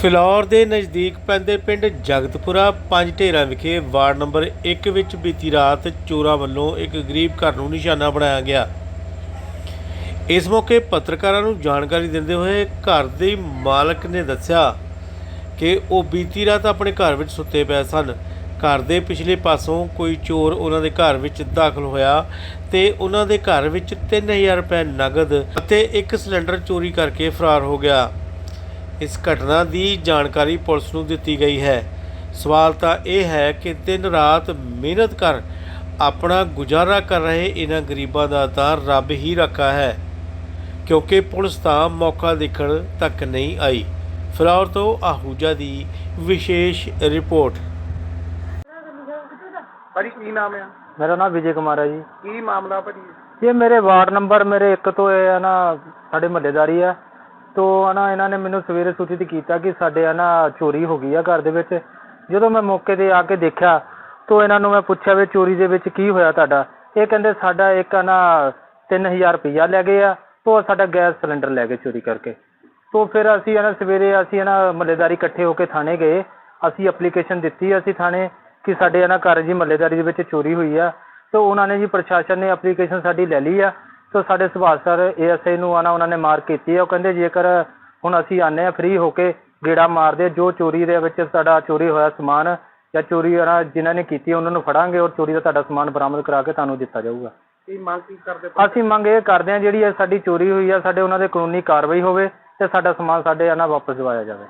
ਫਿਲੌਰ ਦੇ ਨਜ਼ਦੀਕ ਪੈਂਦੇ ਪਿੰਡ ਜਗਤਪੁਰਾ ਪੰਜ ਢੇਰਾਂ ਵਿਖੇ ਵਾਰਡ ਨੰਬਰ 1 ਵਿੱਚ ਬੀਤੀ ਰਾਤ ਚੋਰਾਂ ਵੱਲੋਂ ਇੱਕ ਗਰੀਬ ਘਰ ਨੂੰ ਨਿਸ਼ਾਨਾ ਬਣਾਇਆ ਗਿਆ। ਇਸ ਮੌਕੇ ਪੱਤਰਕਾਰਾਂ ਨੂੰ ਜਾਣਕਾਰੀ ਦਿੰਦੇ ਹੋਏ ਘਰ ਦੇ ਮਾਲਕ ਨੇ ਦੱਸਿਆ ਕਿ ਉਹ ਬੀਤੀ ਰਾਤ ਆਪਣੇ ਘਰ ਵਿੱਚ ਸੁੱਤੇ ਪਏ ਸਨ। ਘਰ ਦੇ ਪਿਛਲੇ ਪਾਸੋਂ ਕੋਈ ਚੋਰ ਉਹਨਾਂ ਦੇ ਘਰ ਵਿੱਚ ਦਾਖਲ ਹੋਇਆ ਤੇ ਉਹਨਾਂ ਦੇ ਘਰ ਵਿੱਚ 3000 ਰੁਪਏ ਨਗਦ ਅਤੇ ਇੱਕ ਸਿਲੰਡਰ ਚੋਰੀ ਕਰਕੇ ਫਰਾਰ ਹੋ ਗਿਆ। ਇਸ ਘਟਨਾ ਦੀ ਜਾਣਕਾਰੀ ਪੁਲਿਸ ਨੂੰ ਦਿੱਤੀ ਗਈ ਹੈ। ਸਵਾਲ ਤਾਂ ਇਹ ਹੈ ਕਿ ਦਿਨ ਰਾਤ ਮਿਹਨਤ ਕਰ ਆਪਣਾ ਗੁਜ਼ਾਰਾ ਕਰ ਰਹੇ ਇਹਨਾਂ ਗਰੀਬਾਂ ਦਾ ਤਾਂ ਰੱਬ ਹੀ ਰੱਖਾ ਹੈ। ਕਿਉਂਕਿ ਪੁਲਿਸ ਤਾਂ ਮੌਕਾ ਦੇਖਣ ਤੱਕ ਨਹੀਂ ਆਈ। ਫਿਲੌਰ ਤੋਂ ਆਹੂਜਾ ਦੀ ਵਿਸ਼ੇਸ਼ ਰਿਪੋਰਟ। ਭਾਜੀ ਕੀ ਨਾਮ ਆ? ਮੇਰਾ ਨਾਮ ਵਿਜੇ ਕੁਮਾਰ ਹੈ ਜੀ। ਕੀ ਮਾਮਲਾ ਭਾਜੀ? ਇਹ ਮੇਰੇ ਵਾਰਡ ਨੰਬਰ ਮੇਰੇ 1 ਤੋਂ ਇਹ ਹੈ ਨਾ ਸਾਡੇ ਮਹੱਲੇਦਾਰੀ ਆ ਤੋਂ ਨਾ ਇਹਨਾਂ ਨੇ ਮੈਨੂੰ ਸਵੇਰੇ ਸੂਚਿਤ ਕੀਤਾ ਕਿ ਸਾਡੇ ਹੈ ਨਾ ਚੋਰੀ ਹੋ ਗਈ ਆ ਘਰ ਦੇ ਵਿੱਚ। ਜਦੋਂ ਮੈਂ ਮੌਕੇ ਤੇ ਆ ਕੇ ਦੇਖਿਆ ਤੋਂ ਇਹਨਾਂ ਨੂੰ ਮੈਂ ਪੁੱਛਿਆ ਵੀ ਚੋਰੀ ਦੇ ਵਿੱਚ ਕੀ ਹੋਇਆ ਤੁਹਾਡਾ? ਇਹ ਕਹਿੰਦੇ ਸਾਡਾ ਇੱਕ ਹੈ ਨਾ 3000 ਰੁਪਈਆ ਲੈ ਗਏ ਆ ਤੋਂ ਸਾਡਾ ਗੈਸ ਸਿਲੰਡਰ ਲੈ ਗਏ ਚੋਰੀ ਕਰਕੇ। ਤੋ ਫਿਰ ਅਸੀਂ ਨਾ ਸਵੇਰੇ ਅਸੀਂ ਨਾ ਮਹੱਲੇਦਾਰੀ ਇਕੱਠੇ ਹੋ ਕੇ ਥਾਣੇ ਗਏ। ਅਸੀਂ ਐਪਲੀਕੇਸ਼ਨ ਦਿੱਤੀ ਅਸੀਂ ਥਾਣੇ ਕਿ ਸਾਡੇ ਨਾ ਘਰ ਜੀ ਮਹੱਲੇਦਾਰੀ ਦੇ ਵਿੱਚ ਚੋਰੀ ਹੋਈ ਆ ਤੋਂ ਉਹਨਾਂ ਨੇ ਜੀ ਪ੍ਰਸ਼ਾਸਨ ਨੇ ਐਪਲੀਕੇਸ਼ਨ ਸਾਡੀ ਲੈ ਲਈ ਆ। ਤੋਂ ਸਾਡੇ ਸੁਭਾਸ਼ ਸਰ ਏਐਸਆਈ ਨੂੰ ਆਣਾ ਉਹਨਾਂ ਨੇ ਮਾਰ ਕੀਤੀ ਆ ਉਹ ਕਹਿੰਦੇ ਜੇਕਰ ਹੁਣ ਅਸੀਂ ਆਨੇ ਆ ਫ੍ਰੀ ਹੋ ਕੇ ਗੇੜਾ ਮਾਰਦੇ ਜੋ ਚੋਰੀ ਦੇ ਵਿੱਚ ਸਾਡਾ ਚੋਰੀ ਹੋਇਆ ਸਮਾਨ ਜਾਂ ਚੋਰੀ ਨਾ ਜਿਨ੍ਹਾਂ ਨੇ ਕੀਤੀ ਉਹਨਾਂ ਨੂੰ ਫੜਾਂਗੇ ਔਰ ਚੋਰੀ ਦਾ ਤੁਹਾਡਾ ਸਮਾਨ ਬਰਾਮਦ ਕਰਾ ਕੇ ਤੁਹਾਨੂੰ ਦਿੱਤਾ ਜਾਊਗਾ। ਕੀ ਮੰਗ ਕੀ ਕਰਦੇ ਅਸੀਂ ਮੰਗ ਇਹ ਕਰਦੇ ਹਾਂ ਜਿਹੜੀ ਇਹ ਸਾਡੀ ਚੋਰੀ ਹੋਈ ਆ ਸਾਡੇ ਉਹਨਾਂ ਦੇ ਕਾਨੂੰਨੀ ਕਾਰਵਾਈ ਹੋਵੇ ਤੇ ਸਾਡਾ ਸਮਾਨ ਸਾਡੇ ਆ ਨਾ ਵਾਪਸ ਦਿਵਾਇਆ ਜਾਵੇ।